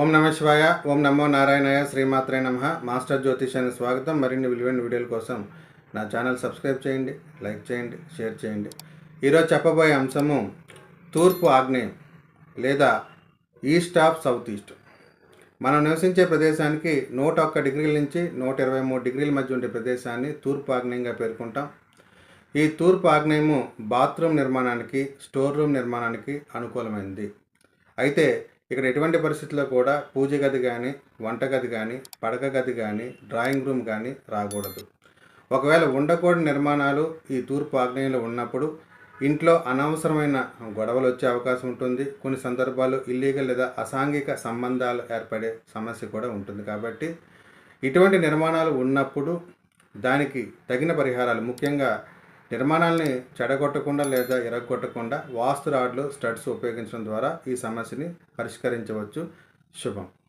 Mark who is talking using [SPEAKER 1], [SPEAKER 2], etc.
[SPEAKER 1] ఓం నమ శివాయ ఓం నమో నారాయణయ శ్రీమాత్రే నమ. మాస్టర్ జ్యోతిషాన్ని స్వాగతం. మరిన్ని విలువైన వీడియోల కోసం నా ఛానల్ సబ్స్క్రైబ్ చేయండి లైక్ చేయండి షేర్ చేయండి. ఈరోజు చెప్పబోయే అంశము తూర్పు ఆగ్నేయం లేదా ఈస్ట్ ఆఫ్ సౌత్ ఈస్ట్. మనం నివసించే ప్రదేశానికి నూట ఒక్క డిగ్రీల నుంచి నూట ఇరవై మూడు డిగ్రీల మధ్య ఉండే ప్రదేశాన్ని తూర్పు ఆగ్నేయంగా పేర్కొంటాం. ఈ తూర్పు ఆగ్నేయము బాత్రూమ్ నిర్మాణానికి స్టోర్ రూమ్ నిర్మాణానికి అనుకూలమైంది. అయితే ఇక్కడ ఎటువంటి పరిస్థితుల్లో కూడా పూజ గది కానీ వంటగది కానీ పడక గది కానీ డ్రాయింగ్ రూమ్ కానీ రాకూడదు. ఒకవేళ ఉండకూడని నిర్మాణాలు ఈ తూర్పు ఆగ్నేయంలో ఉన్నప్పుడు ఇంట్లో అనవసరమైన గొడవలు వచ్చే అవకాశం ఉంటుంది. కొన్ని సందర్భాలు ఇల్లీగల్ లేదా అసాంఘిక సంబంధాలు ఏర్పడే సమస్య కూడా ఉంటుంది. కాబట్టి ఇటువంటి నిర్మాణాలు ఉన్నప్పుడు దానికి తగిన పరిహారాలు ముఖ్యంగా నిర్మాణాలని చెడగొట్టకుండా లేదా ఎరగొట్టకుండా వాస్తు రాడ్లు స్టడ్స్ ఉపయోగించడం ద్వారా ఈ సమస్యని పరిష్కరించవచ్చు. శుభం.